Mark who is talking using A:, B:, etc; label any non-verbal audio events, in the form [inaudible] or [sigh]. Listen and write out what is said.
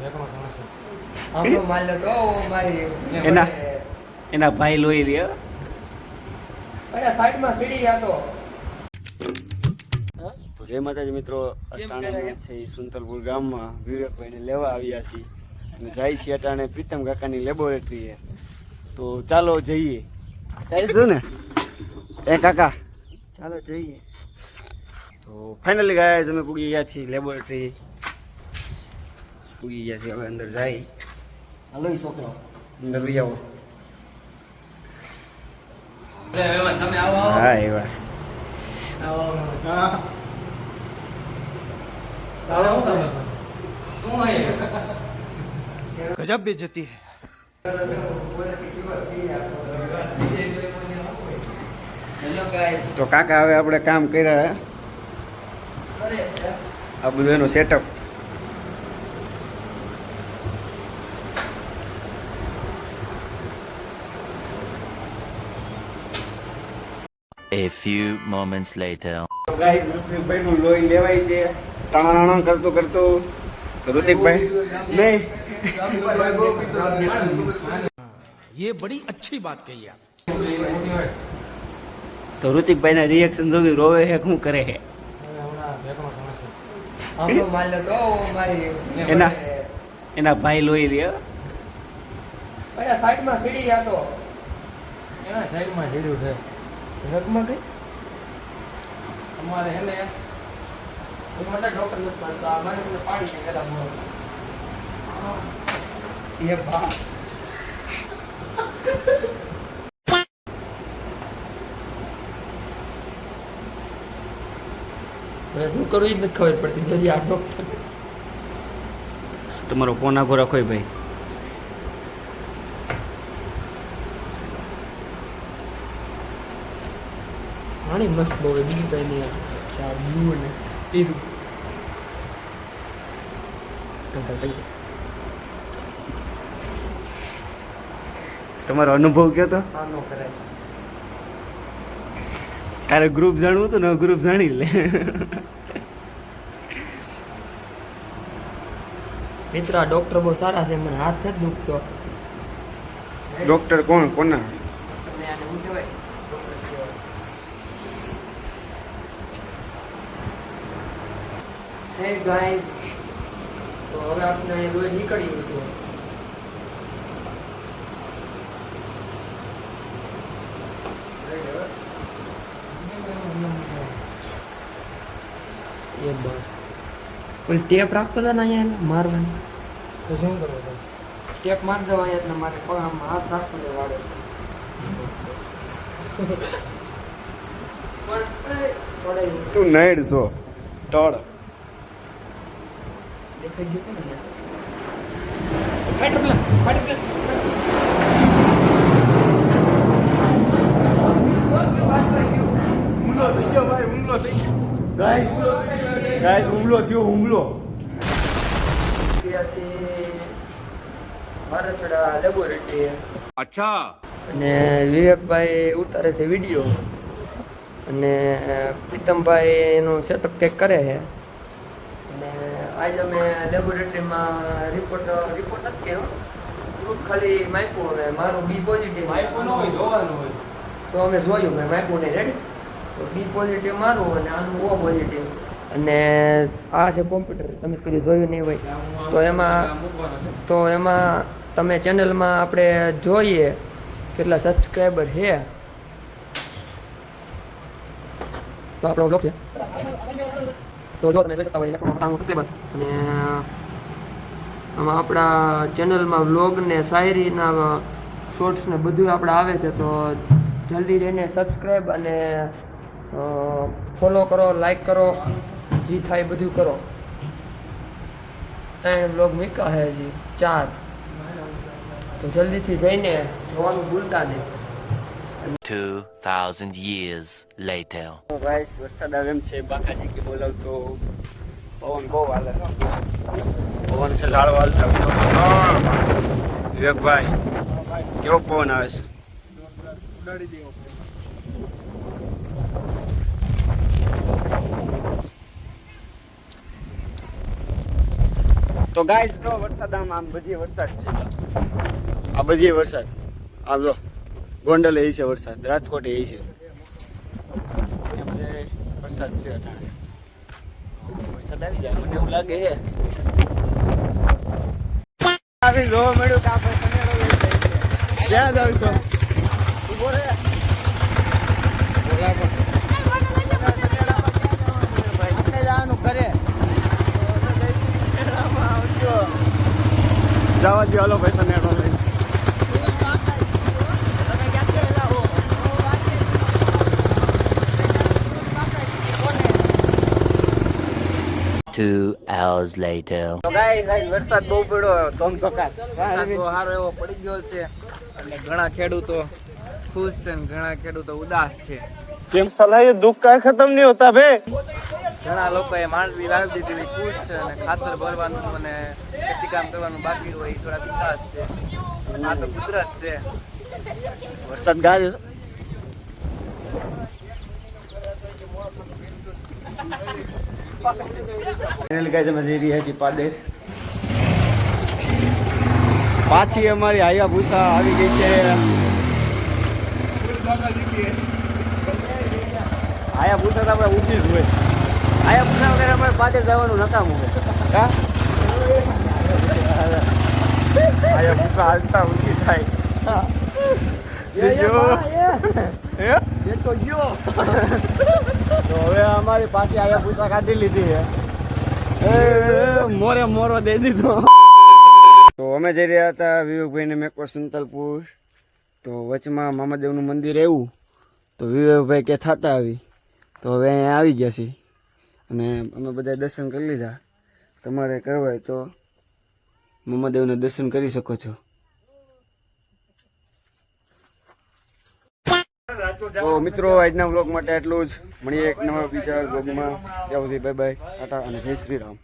A: આપણો માલ તો મારી
B: એના? એના ભાઈ લોહી લ્યો.
A: અરે સાઈડમાં સીડી આ તો.
B: તો જય માતાજી મિત્રો અટાણે? છે સુંતલપુર ગામમાં વિવેકભાઈને લેવા આવ્યા છીએ. અને જાય છે અટાણે પ્રીતમ કાકાની લેબોરેટરીએ. તો ચાલો જઈએ. જઈશું ને? એ કાકા ચાલો જઈએ. તો ફાઇનલી ગયા અમે પૂગી ગયા છીએ લેબોરેટરી. પૂગી ગયા છે હવે અંદર જાય. હલો છોકરો અંદર લઈ આવો. હા એવા.
A: ગજબ બેજતી તો
B: કાકા હવે આપણે કામ કર્યા આ બધું એનું setup
C: A few moments later.
B: તો ગાઈસ ઋતિકભાઈ નું લોહી લેવાય છે ટાણાણા કરતું કરતું તો ઋતિકભાઈ નહીં
D: ये बड़ी अच्छी बात कही आप
B: તો ઋતિકભાઈ ના રિએક્શન જોવી રોવે છે શું કરે છે
A: આપણો માલ તો મારી
B: એના? એના ભાઈ લોહી લ્યો
A: અરે સાઈડમાં સીડી આ તો એના સાઈડમાં સીડી છે રકમાં કઈ? અમારે એને હું મને ડોક્ટર નથી બનતો આ મને મને પાડી ને કદા બોલો એ બા. હું કરું એ જ નથી ખબર પડતી. હજી આ ડોક્ટર
B: તમારો ફોન આખો રાખો ભાઈ.
A: ઘણી મસ્ત બહુ બીજી કઈ નહીં. ચા બ્લુ અને પીરું
B: તમારો અનુભવ કયો તો?
A: આ નો કરાય.
B: તારે ગ્રુપ જાણવું હતું ને ગ્રુપ જાણી લે.
A: મિત્ર આ ડોક્ટર બહુ સારા છે મને હાથ નથી દુખતો.
B: ડોક્ટર કોણ? કોના
A: તમને આને શું કહેવાય ડોક્ટર કહેવાય હે ગાઈઝ તો હવે આપણે અહીંયા રોજ નીકળીએ છે એ બસ. ઓલી ટેપ રાખતો હતો ને અહીંયા મારવાની. તો શું કરવું ટેપ મારી દેવા અહીંયા એટલે મારે પગ આમ હાથ રાખતો ને વાળે. [laughs]
B: તું નઈડ છો ટળ. થઈ ગયો ભાઈ થઈ ગયો ગાઈસ હુમલો થયો હુમલો
A: મારસડા લેબોરેટરી
D: અચ્છા
A: અને વિવેકભાઈ ઉતારે છે વીડિયો અને પ્રીતમભાઈ એનું સેટઅપ પેક કરે છે. અને આજે અમે લેબોરેટરીમાં રિપોર્ટ રિપોર્ટ નથી કર્યો. ગ્રુપ ખાલી માઇકો અને મારું બી પોઝિટિવ તો અમે જોયું મેં માઇકો નહીં. રેડી તો બી પોઝિટિવ મારું અને આનું ઓ પોઝિટિવ અને આ છે કોમ્પ્યુટર તમે કદી જોયું નહીં હોય. તો એમાં તો એમાં તમે ચેનલમાં આપણે જોઈએ કેટલા સબસ્ક્રાઈબર છે. તો આપણો બ્લોગ છે. તો જો તમે જોઈ શકતા હોય એક સબસ્ક્રાઈબર અને, આમાં આપણા ચેનલમાં વ્લોગ ને શાયરીના શોર્ટ્સ ને બધું આપણે આવે છે, તો જલ્દી જઈને સબસ્ક્રાઈબ અને ફોલો કરો લાઈક કરો, જી થાય બધું કરો. ત્રણ બ્લોગ મૂક્યા છે હજી, ચાર. તો જલ્દીથી જઈને જોવાનું ભૂલતા નહીં.
C: 2,000 years later.
B: ગાઈસ વરસાદ આવે એમ છે બાકાજી કે બોલાવતો પવન બહુ હાલે છે. પવન છે ઝાડ વાલતા વિવેકભાઈ કેવો પવન આવે છે? તો ગાઈસ તો વરસાદ આમ આમ બધી વરસાદ છે. આ બધી વરસાદ. આવજો જો. ગોંડલ એ છે વરસાદ રાજકોટ એ છે. બધે વરસાદ છે અટાણે. વરસાદ આવી જાય મને એવું લાગે. છે આવી જોવા મળ્યું કે આપણે કનેડો છે ક્યાં જાવ છો? ઊભો રહે. જવા દો હાલો પૈસા નેડો
C: Two hours later.
B: વરસાદ બહુ પડ્યો તોમ
E: એવો પડી ગયો છે. ઘણા ખેડૂતો ખુશ છે ઘણા ખેડૂતો ઉદાસ છે.
B: કેમ સલાહ એ દુઃખ કાય ખતમ નહીં હોતા ભે
E: ઘણા લોકોએ માંડવી વાવી દીધી એવી ખુશ છે અને ખાતર ભરવાનું અને ખેતી કામ કરવાનું બાકી હોય એ થોડા ઉદાસ છે. આ તો કુદરત છે.
B: વરસાદ ગાજે Thank રહ્યા છીએ પાદેર પાછી અમારી આયા ભૂસા આવી ગઈ છે. આયા ભૂસા તો આપણે ઊંચી જ હોય. આયા ભૂસા વગેરે અમારે પાદેર જવાનું નકામું હોય. હા આયા ભૂસા હાલતા ઊંચી થાય. બીજો [laughs]
A: તો ગયો.
B: તો હવે અમારી પાસે આયા પૂછા કાઢી લીધી છે. મોરે મોરો દઈ દીધો. તો અમે જઈ રહ્યા હતા વિવેકભાઈને મેકો સુંતલપુર તો વચમાં મામાદેવનું મંદિર એવું તો વિવેકભાઈ કે થતા આવી. તો હવે અહીંયા આવી ગયા છીએ. અને અમે બધા દર્શન કરી લીધા. તમારે કરવા હોય તો મામાદેવના દર્શન કરી શકો છો. તો મિત્રો, આજના બ્લોગ માટે એટલું જ. મળીએ એક નવા બીજા બ્લોગમાં ત્યાં સુધી બાય બાય ટાટા અને જય શ્રી રામ.